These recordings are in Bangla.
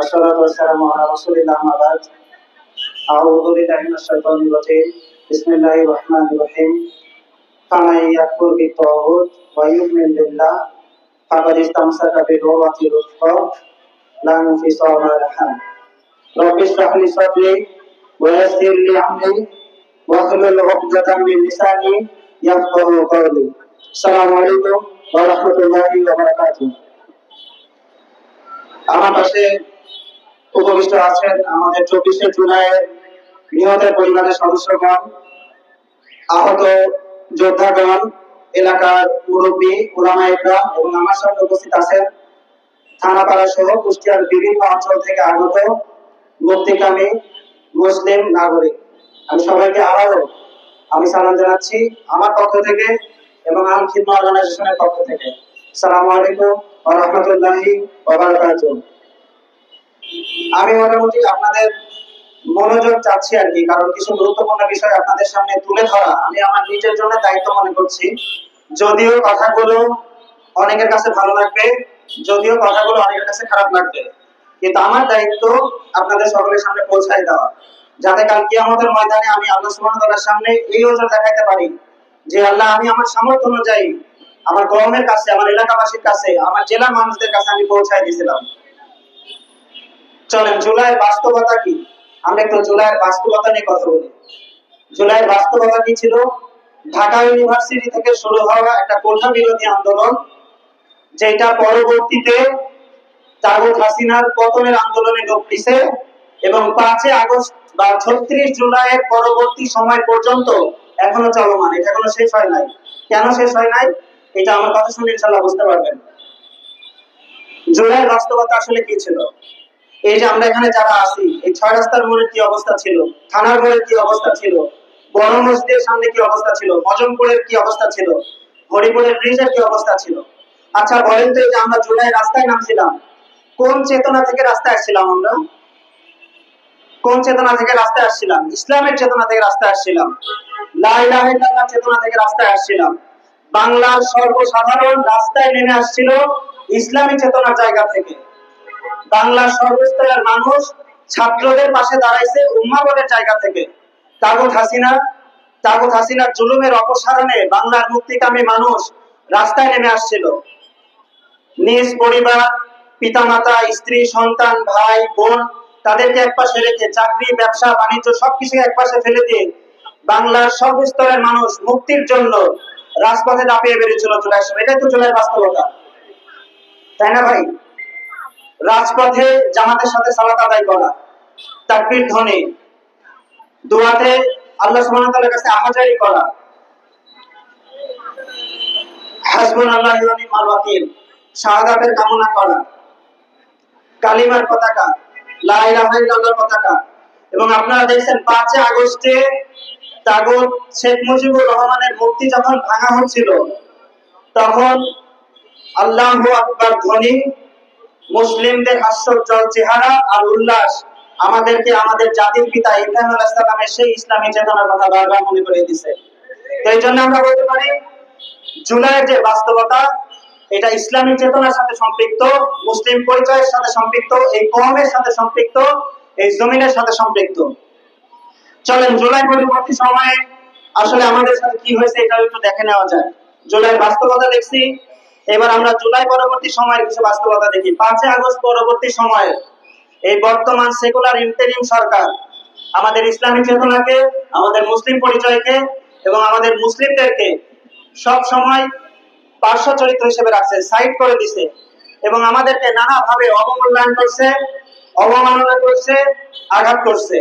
والصلاة والسلام على رسول الله ما بعد أعوذ بالله من الشيطان الرجيم بسم الله الرحمن الرحيم فمن يكفر بالطاغوت ويؤمن بالله فقد استمسك بالعروة الوثقى لا انفصام لها رب اشرح لي صدري ويسر لي أمري واحلل عقدة من لساني يفقه قولي السلام عليكم ورحمة الله وبركاته আমার পাশে উপবিষ্ট আছেন আমাদের চব্বিশে জুলাইয়ের নিহতের পরিবারের সদস্যগণ, আহত যোদ্ধাগণ, এলাকার মুরব্বী, ওলামা ইকরাম এবং আমার সাথে উপস্থিত আছেন। থানাপাড়া সহ কুষ্টিয়ার বিভিন্ন অঞ্চল থেকে আগত মুক্তিকামী মুসলিম নাগরিক। আমি সবাইকে আবারও আমি সালাম জানাচ্ছি আমার পক্ষ থেকে এবং আল খিদমা অর্গানাইজেশনের পক্ষ থেকে। সালাম আলাইকুম ওয়া রাহমাতুল্লাহি ওয়া বারাকাতুহু। আমি মোটামুটি আপনাদের মনোযোগ চাচ্ছি আর কি, কারণ কিছু গুরুত্বপূর্ণ বিষয় আপনাদের সামনে তুলে ধরা। আমি আমার নিজের জন্য দায়িত্ব মনে করছি। যদিও কথাগুলো অনেকের কাছে ভালো লাগবে, যদিও কথাগুলো অনেকের কাছে খারাপ লাগবে। কিন্তু আমার দায়িত্ব আপনাদের সকলের সামনে পৌঁছায় দেওয়া। যাতে কাল কিয়ামতের ময়দানে আমি আল্লাহ তাআলার সামনে এই ওজন দেখাইতে পারি যে আল্লাহ আমি আমার সামর্থ্য অনুযায়ী আমার কওমের কাছে, আমার এলাকাবাসীর কাছে, আমার জেলার মানুষদের কাছে আমি পৌঁছায় দিয়েছিলাম চলেন, জুলাইয়ের বাস্তবতা কি? আমরা একটু জুলাইয়ের বাস্তবতা নিয়ে কথা বলি। জুলাইয়ের বাস্তবতা কি ছিল? ঢাকা ইউনিভার্সিটি থেকে শুরু হওয়া একটা কোঠা বিরোধী আন্দোলন, যেটা পরবর্তীতে তাগুত হাসিনার পতনের আন্দোলনে রূপ দিছে এবং পাঁচে আগস্ট বা ছত্রিশ জুলাইয়ের পরবর্তী সময় পর্যন্ত এখনও চলমান। এটা এখনও শেষ হয় নাই। কেন শেষ হয় নাই? এটা আমার কথা শুনে ইনশাল্লাহ বুঝতে পারবেন। জুলাইয়ের বাস্তবতা আসলে কি ছিল? এই যে আমরা এখানে যারা আছি, এই ছয় রাস্তার মোড়ের কি অবস্থা ছিল? থানার মোড়ের কি অবস্থা ছিল? বড় মসজিদের সামনে কি অবস্থা ছিল? মজমপুরের কি অবস্থা ছিল? হরিপুরের ব্রিজের কি অবস্থা ছিল? আচ্ছা বলেন তো যে আমরা জুলাই রাস্তায় নামছিলাম, কোন চেতনা থেকে রাস্তায় আসছিলাম আমরা? কোন চেতনা থেকে রাস্তায় আসছিলাম? ইসলামের চেতনা থেকে রাস্তায় আসছিলাম। চেতনা থেকে রাস্তায় আসছিলাম। বাংলার সর্বসাধারণ রাস্তায় নেমে আসছিল ইসলামী চেতনার জায়গা থেকে। বাংলার সর্বস্তরের মানুষ ছাত্রদের পাশে দাঁড়াইছে উম্মাবনের জায়গা থেকে। তাগুত হাসিনা, তাগুত হাসিনার জুলুমের অপসারণে বাংলার মুক্তিকামী মানুষ রাস্তায় নেমে আসছিল। নিজ পরিবার, পিতামাতা, স্ত্রী, সন্তান, ভাই, বোন তাদেরকে একপাশে রেখে চাকরি, ব্যবসা, বাণিজ্য সবকিছুকে একপাশে ফেলে দিয়ে বাংলার সর্বস্তরের মানুষ মুক্তির জন্য রাজপথে দাপিয়ে বেরিয়েছিল জুলাই। সময় এটাই তো জুলাই বাস্তবতা। তাই না ভাই? রাজপথে জামাতের সাথে সালাত আদায় করা, তাকবীর ধ্বনি, দোয়াতে আল্লাহ সুবহানাহু তাআলার কাছে আহাজারি করা। হাসবুনাল্লাহু ওয়া নি'মাল ওয়াকিল শাহাদাতের কামনা করা। কালিমার পতাকা, লা ইলাহা ইল্লাল্লাহর পতাকা। এবং আপনারা দেখছেন 5 আগস্টে তাগুত শেখ মুজিবুর রহমানের মূর্তি যখন ভাঙা হচ্ছিল, তখন আল্লাহু আকবার ধ্বনি মুসলিমদের হাস্যোজ্জ্বল চেহারা আর উল্লাস। আমাদেরকে আমাদের জাতির পিতা ইব্রাহিম আলাইহিস সেই ইসলামী চেতনার কথা বারবার মনে করে দিছে তো এই জন্য আমরা বলতে পারি, জুলাইয়ের যে বাস্তবতা, এটা ইসলামী চেতনার সাথে সম্পৃক্ত, মুসলিম পরিচয়ের সাথে সম্পৃক্ত, এই কওমের সাথে সম্পৃক্ত, এই জমিনের সাথে সম্পৃক্ত। চলেন, জুলাই পরবর্তী সময়ে আসলে আমাদের সাথে কি হয়েছে এটা একটু দেখে নেওয়া যায় জুলাইয়ের বাস্তবতা দেখছি। এবার আমরা জুলাই পরবর্তী সময়ের কিছু বাস্তবতা দেখি। পাঁচই আগস্ট পরবর্তী সময়ে এই বর্তমান সেকুলার ইন্টারিম সরকার আমাদের ইসলামী চেতনাকে, আমাদের মুসলিম পরিচয়কে এবং আমাদের মুসলিমদেরকে সব সময় পার্শ্ব চরিত্র হিসেবে রাখছে, সাইড করে দিছে এবং আমাদেরকে নানাভাবে অবমূল্যায়ন করছে, অবমাননা করছে, আঘাত করছে,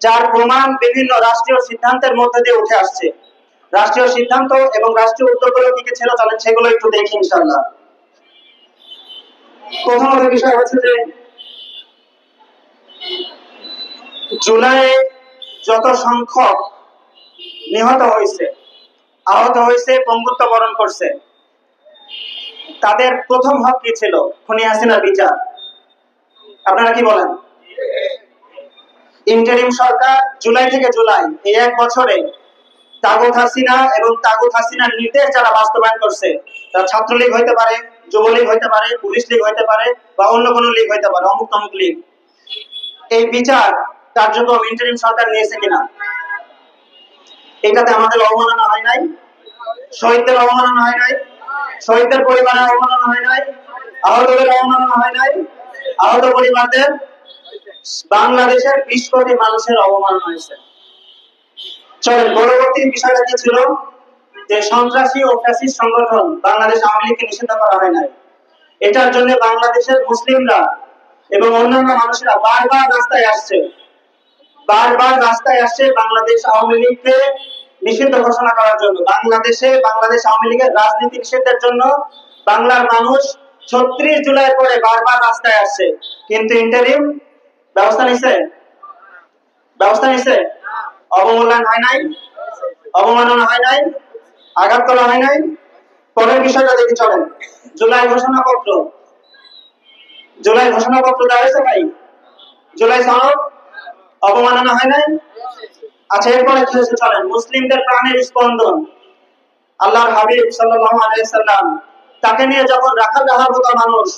যার প্রমাণ বিভিন্ন রাষ্ট্রীয় সিদ্ধান্তের মধ্যে দিয়ে উঠে আসছে। রাষ্ট্রীয় সিদ্ধান্ত এবং রাষ্ট্রীয় উদ্যোগগুলো কি কি ছিল চলেন সেগুলো একটু দেখি ইনশাআল্লাহ। প্রথমত বিষয় হচ্ছে যে জুলাইয়ে যত সংখ্যক নিহত হয়েছে আহত হয়েছে পঙ্গুত্ব বরণ করছে তাদের প্রথম হক কি ছিল? খুনি হাসিনার বিচার। আপনারা কি বলেন? ইন্টারিম সরকার জুলাই থেকে জুলাই এই এক বছরে তাগুত হাসিনা এবং তাগুত হাসিনার নির্দেশ যারা বাস্তবায়ন করছে, তারা ছাত্রলীগ হইতে পারে, যুবলীগ হইতে পারে, পুলিশ লীগ হইতে পারে বা অন্য কোনো লীগ হইতে পারে, অমুক তমুক লীগ। এই বিচার কার্যক্রম ইন্টারিম সরকার নিয়েছে কিনা? এটাতে আমাদের অবমাননা হয় নাই। শহীদদের অবমাননা হয় নাই। শহীদদের পরিবারের অবমাননা হয় নাই। আহতদের অবমাননা হয় নাই। আহত পরিবারদের বাংলাদেশের বিশ কোটি মানুষের অবমাননা হয়েছে। চলেন পরবর্তী বিষয়টা কি ছিল? যে সন্ত্রাসী ও ফ্যাসিস্ট সংগঠন বাংলাদেশ আওয়ামী লীগকে নিষিদ্ধ করা হয় নাই। এটার জন্য বাংলাদেশের মুসলিমরা এবং অন্যান্য মানুষেরা বারবার রাস্তায় আসছে। বারবার রাস্তায় আসছে বাংলাদেশ আওয়ামী লীগকে নিষিদ্ধ ঘোষণা করার জন্য। বাংলাদেশে, বাংলাদেশ আওয়ামী লীগের রাজনীতি নিষিদ্ধের জন্য বাংলার মানুষ ছত্রিশ জুলাই পরে বারবার রাস্তায় আসছে। কিন্তু ইন্টারিম ব্যবস্থা নিছে? ব্যবস্থা নিছে? অবমূল্যায়ন হয় নাই? অবমাননা হয় নাই? আঘাত করা হয় নাই? পরের বিষয়টা দেখি চলেন, জুলাই ঘোষণাপত্র। জুলাই ঘোষণাপত্র দেওয়া হয়েছে ভাই? জুলাই সনদ? অবমাননা হয় নাই? আচ্ছা এরপরে কি হয়েছে চলেন, মুসলিমদের প্রাণের স্পন্দন। আল্লাহর হাবিব সাল্লাল্লাহু আলাইহি সাল্লাম তাকে নিয়ে যখন রাখাল রাহার মতো মানুষ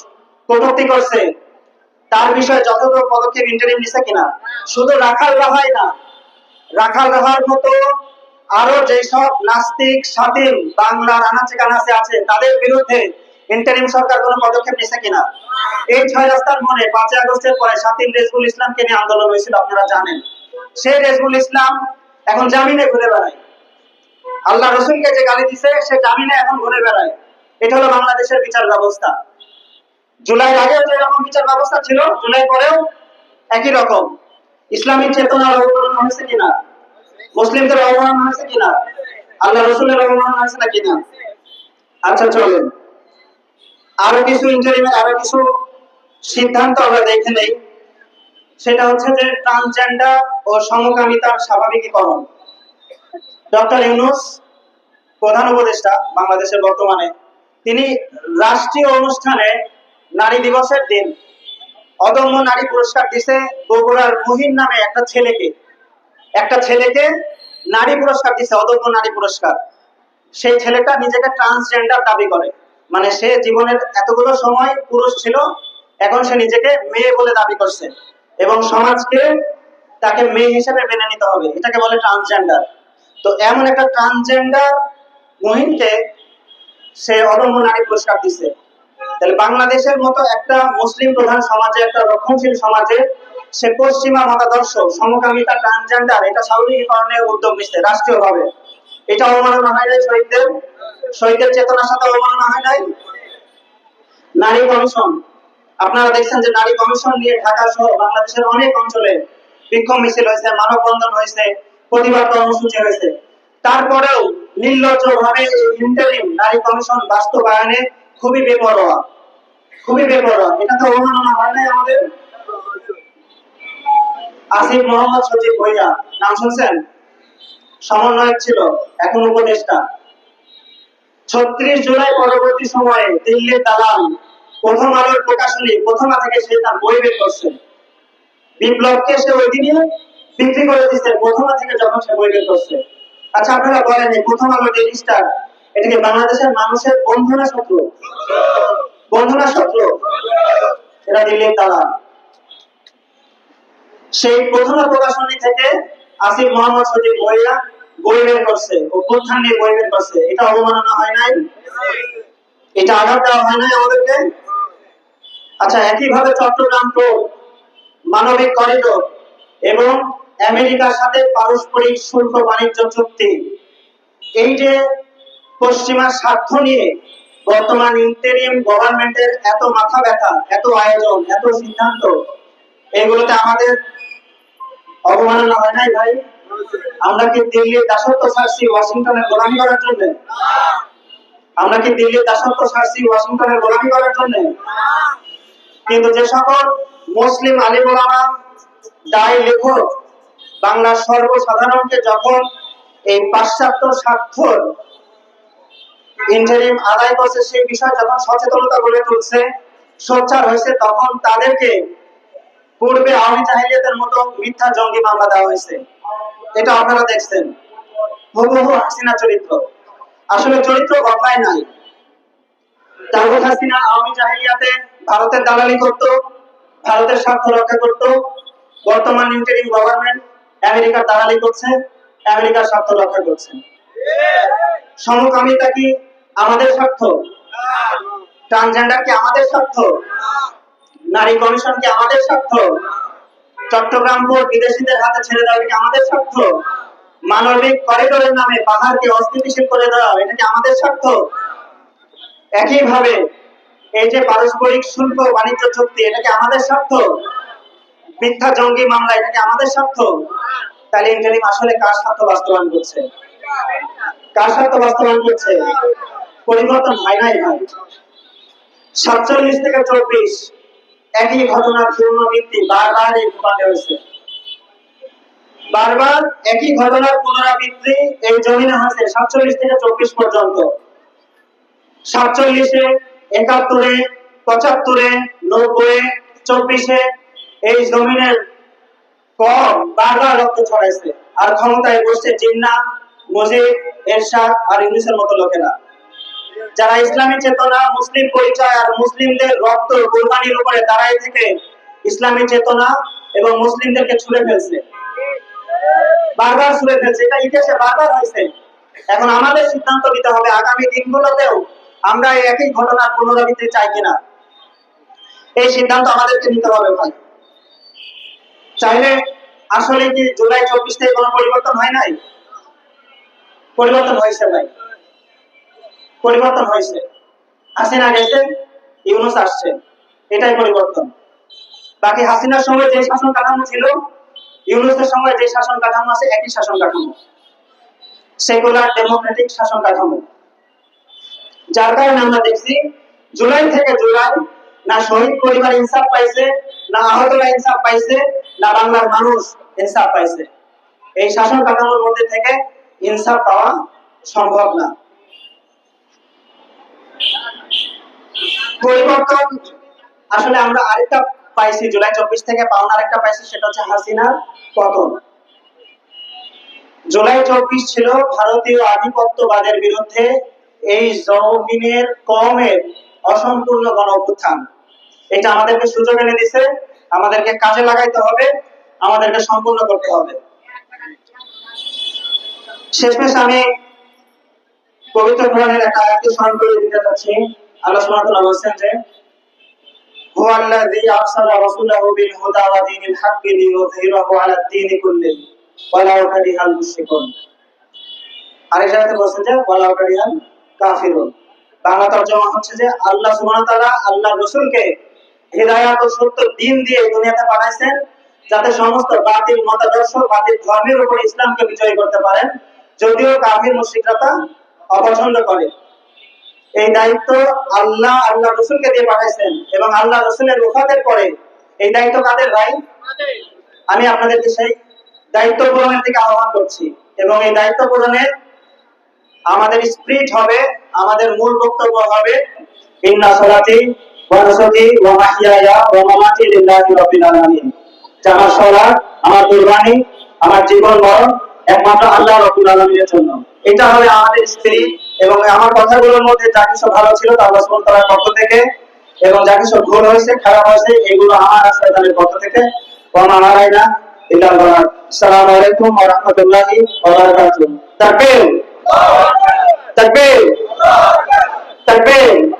কটূক্তি করছে, তার বিষয়ে যথাযথ পদক্ষেপ ইন্টারিম নিছে কিনা? শুধু রাখাল রাহাই না রাখাল রাহার মতো আরও যেসব নাস্তিক স্বাধীন বাংলার আনাচে কানাচে আছে, তাদের বিরুদ্ধে ইন্টারিম সরকার কোনো পদক্ষেপ নিছে কিনা? এই ছয় রাস্তার মনে পাঁচই আগস্টের পরে রেজবুল ইসলামকে নিয়ে আন্দোলন হয়েছিল, আপনারা জানেন। সেই রেজবুল ইসলাম এখন জামিনে ঘুরে বেড়ায়। আল্লাহ রসুলকে যে গালি দিছে, সে জামিনে এখন ঘুরে বেড়ায়। এটা হলো বাংলাদেশের বিচার ব্যবস্থা। জুলাই আগে যে রকম বিচার ব্যবস্থা ছিল, জুলাই পরেও একই রকম। ইসলামী চেতনার অবমাননা হয়েছে কিনা? মুসলিমদের অবমাননা হয়েছে কিনা? আল্লাহ রসুলের অবমাননা হয়েছে না? কিনা আচ্ছা চলেন। আরও কিছু ইন্টারিমের আরও কিছু সিদ্ধান্ত আমরা দেখে নেই। সেটা হচ্ছে যে ট্রান্সজেন্ডার ও সমকামিতার স্বাভাবিকীকরণ। ডক্টর ইউনুস, প্রধান উপদেষ্টা বাংলাদেশের বর্তমানে, তিনি রাষ্ট্রীয় অনুষ্ঠানে নারী দিবসের দিন অদম্য নারী পুরস্কার দিছে বগুড়ার মহিন নামে একটা ছেলেকে। একটা ছেলেকে নারী পুরস্কার দিছে, অদম্য নারী পুরস্কার। সেই ছেলেটা নিজেকে ট্রান্সজেন্ডার দাবি করে। মানে সে জীবনের এতগুলো সময় পুরুষ ছিল, এখন সে নিজেকে মেয়ে বলে দাবি করছে। এবং সমাজকে তাকে মেয়ে হিসেবে মেনে নিতে হবে। এটাকে বলে ট্রান্সজেন্ডার তো এমন একটা ট্রান্সজেন্ডার মহিনকে সে অদম্য নারী পুরস্কার দিছে। তাহলে বাংলাদেশের মতো একটা মুসলিম প্রধান সমাজে, একটা রক্ষণশীল সমাজে সে পশ্চিমা মতাদর্শ, সমকামিতা ট্রান্সজেন্ডার এটা স্বাভাবিকীকরণের উদ্যোগ নিচ্ছে রাষ্ট্রীয়ভাবে। এটা অবমাননা হয় নাই শহীদদের? শহীদের চেতনার সাথে অবমাননা হয় নাই? নারী কমিশন, আপনারা দেখছেন যে নারী কমিশন নিয়ে ঢাকা সহ বাংলাদেশের অনেক অঞ্চলে বিক্ষোভ মিছিল হয়েছে, মানববন্ধন হয়েছে, প্রতিবাদ কর্মসূচি হয়েছে। তারপরেও নির্লজ্জ ভাবে ইন্টারিম নারী কমিশন বাস্তবায়নে খুবই বেপরোয়া খুবই বেপরোয়া। এটা তো অবমাননা হয় নাই আমাদের? আসিফ মোহাম্মদ সজীব ভৈয়া নাম শুনছেন? সমন্বয়ক ছিল, এখন উপদেষ্টা। ছত্রিশ জুলাই পরবর্তী সময়ে দিল্লির দালাল প্রথম আলোর প্রকাশনী, প্রথমা থেকে সে তার বই বের করছে। বিপ্লবকে সে ওই দিনই বিক্রি করে দিচ্ছে, প্রথমা থেকে যখন সে বই বের করছে। আচ্ছা আপনারা বলেন প্রথম আলো স্টার এটা কি বাংলাদেশের মানুষের বন্ধু না শত্রু। বন্ধু না শত্রু। এটা দিল্লির দালাল। সেই প্রথম প্রকাশনী থেকে আসিফ মোহাম্মদ সজিব বইয়া বই বের করছে, অভ্যুত্থান নিয়ে বই বের করছে। এটা অবমাননা হয় নাই? এটা আঘাত দেওয়া হয় নাই আমাদেরকে? আচ্ছা একইভাবে চট্টগ্রাম পোর্ট মানবিক করিডোর এবং আমেরিকার সাথে পারস্পরিক শুল্ক বাণিজ্য চুক্তি। এই যে পশ্চিমা স্বার্থ নিয়ে বর্তমান ইন্টেরিয়াম গভর্নমেন্টের এত মাথা ব্যথা, এত আয়োজন, এত সিদ্ধান্ত, এগুলোতে আমাদের অবমাননা হয় নাই ভাই? আমরা কি দিল্লির দাসত্ব ছাড়ছি, ওয়াশিংটনের গোলামি করার জন্য? আমরা কি দিল্লির দাসত্ব ছাড়ছি, ওয়াশিংটনের গোলামি করার জন্য? কিন্তু যে সকল মুসলিম আলিমুলামা দায় লেখক, বাংলার সর্বসাধারণকে যখন এই পাশ্চাত্য স্বার্থর ইন্টারিম আদায় করছে, সেই বিষয়ে যখন সচেতনতা গড়ে তুলছে, সোচ্চার হয়েছে, তখন তাদেরকে পূর্বে আওয়ামী জাহিলিয়াতের মতো মিথ্যা জঙ্গি মামলা দেওয়া হয়েছে। এটা আপনারা দেখছেন। হুবহু হাসিনা চরিত্র। আসলে চরিত্র বদলায় নাই। হাসিনা আওয়ামী জাহিলিয়াতে ভারতের দালালি করত, ভারতের স্বার্থ রক্ষা করত। বর্তমান ইন্টারিম গভর্নমেন্ট আমেরিকার দালালি করছে, আমেরিকার স্বার্থ রক্ষা করছে। সমকামিতা কি আমাদের স্বার্থ? ট্রান্সজেন্ডার কি আমাদের স্বার্থ? নারী কমিশন কি আমাদের স্বার্থ? চট্টগ্রাম পোর্ট বিদেশিদের হাতে ছেড়ে দেওয়া কি আমাদের স্বার্থ? মানবিক করিডোরের নামে পাহাড়কে অস্থিতিশীল করে দেওয়া, এটা কি আমাদের স্বার্থ? একইভাবে এই যে পারস্পরিক শুল্ক বাণিজ্য চুক্তি, এটা কি আমাদের স্বার্থ? মিথ্যা জঙ্গি মামলা, এটা কি আমাদের স্বার্থ? তাহলে ইন্টারিম আসলে কার স্বার্থ বাস্তবায়ন করছে? কার স্বার্থ বাস্তবায়ন করছে? পরিবর্তন হয় নাই। সাতচল্লিশ থেকে চব্বিশ, একই পুনরাবৃত্তি বারবার এই হয়েছে। বারবার একই ঘটনার পুনরাবৃত্তি এই জমিনে সাতচল্লিশ থেকে চব্বিশ পর্যন্ত। সাতচল্লিশে, একাত্তরে, পঁচাত্তরে নব্বই চব্বিশে এই জমিনের কম বারবার রক্ত ছড়াইছে। আর ক্ষমতায় বসছে জিন্না যারা ইসলামী চেতনা, মুসলিম পরিচয় আর মুসলিমদের রক্ত, কোরবানির উপরে দাঁড়ায় থেকে ইসলামী চেতনা এবং মুসলিমদেরকে ছুড়ে ফেলছে। বারবার ছুড়ে ফেলছে। এটা ইতিহাসে বারবার হয়েছে। এখন আমাদের সিদ্ধান্ত নিতে হবে, আগামী দিনগুলোতেও আমরা একই ঘটনার পুনরাবৃত্তি চাই কিনা। এই সিদ্ধান্ত আমাদেরকে নিতে হবে ভাই। চাইলে আসলে কি জুলাই চব্বিশ থেকে কোনো পরিবর্তন হয় নাই? পরিবর্তন হয়েছে ভাই। পরিবর্তন হয়েছে। হাসিনা গেছে, ইউনুস আসছে। এটাই পরিবর্তন। বাকি হাসিনার সময় যে শাসন কাঠামো ছিল, ইউনুসের সময় যে শাসন কাঠামো আছে, একই শাসন কাঠামো। সেকুলার ডেমোক্রেটিক শাসন কাঠামো। যার কারণে আমরা দেখছি, জুলাই থেকে জুলাই না শহীদ পরিবার ইনসাফ পাইছে, না আহতরা ইনসাফ পাইছে, না বাংলার মানুষ ইনসাফ পাইছে। এই শাসন কাঠামোর মধ্যে থেকে ইনসাফ পাওয়া সম্ভব না। পরিবর্তন, আসলে আমরা আরেকটা পাইছি, জুলাই চব্বিশ থেকে পাওনা আরেকটা পাইছি, সেটা হচ্ছে হাসিনার পতন। জুলাই চব্বিশ ছিল ভারতীয় আধিপত্যবাদের বিরুদ্ধে এই জমিনের কমের অসম্পূর্ণ গণ অভ্যুত্থান এটা আমাদেরকে সুযোগ এনে দিছে, আমাদেরকে কাজে লাগাইতে হবে, আমাদেরকে সম্পূর্ণ করতে হবে। শেষমেশ আমি পবিত্র কোরআনের একটা আয়াতকে স্মরণ করে দিতে চাচ্ছি আল্লাহ সুবহানাহু ওয়া তাআলা যে হুদা ওয়া দীনিল হাক্কি লিইয়ুযহিরাহু আলা দ্বীনি কুল্লিহি ওয়ালাউ কারিহাল মুশরিকুন। আরেক জায়গাতে বলেছেন যে, ওয়ালাউ কাফিরুন। বাংলা হচ্ছে যে, আল্লাহ সুবহানাহু তাআলা রাসূলকে ও সত্য দিন দিয়ে দুনিয়াতে পাঠাইছেন যাতে সমস্ত বাতিল মতাদর্শ, বাতিল ধর্মের উপর ইসলামকে বিজয় করতে পারেন। যদিও কাফির মুশরিকরা তা অপছন্দ করে। এই দায়িত্ব আল্লাহ আল্লাহ রসুলকে দিয়ে পাঠাইছেন এবং আল্লাহ রসুলের রুফাতের পরে এই দায়িত্ব কাদের ভাই? আমি আপনাদেরকে সেই দায়িত্ব পূরণের দিকে আহ্বান করছি এবং এই দায়িত্ব পূরণের আমাদের স্পিরিট হবে আমাদের মূল বক্তব্য হবে ইন্না সলাতি ওয়া নুসুকি ওয়া মাহইয়ায়া ওয়া মামাতি লিল্লাহি রাব্বিল আলামিন। আমার সলাত আমার কুরবানি আমার জীবন মরণ একমাত্র আল্লাহ রাব্বুল আলামিনের জন্য। এটা হবে আমাদের স্পিরিট এবং আমার কথাগুলোর মধ্যে যা কিছু ভালো ছিল তা আল্লাহ ওয়া পক্ষ থেকে এবং যা কিছু ভুল হয়েছে, খারাপ হয়েছে, এগুলো আমার আর শয়তানের পক্ষ থেকে আসসালামু আলাইকুম ওয়া রাহমাতুল্লাহি ওয়া বারাকাতুহু। তাকবীর। তাকবীর। তাকবীর।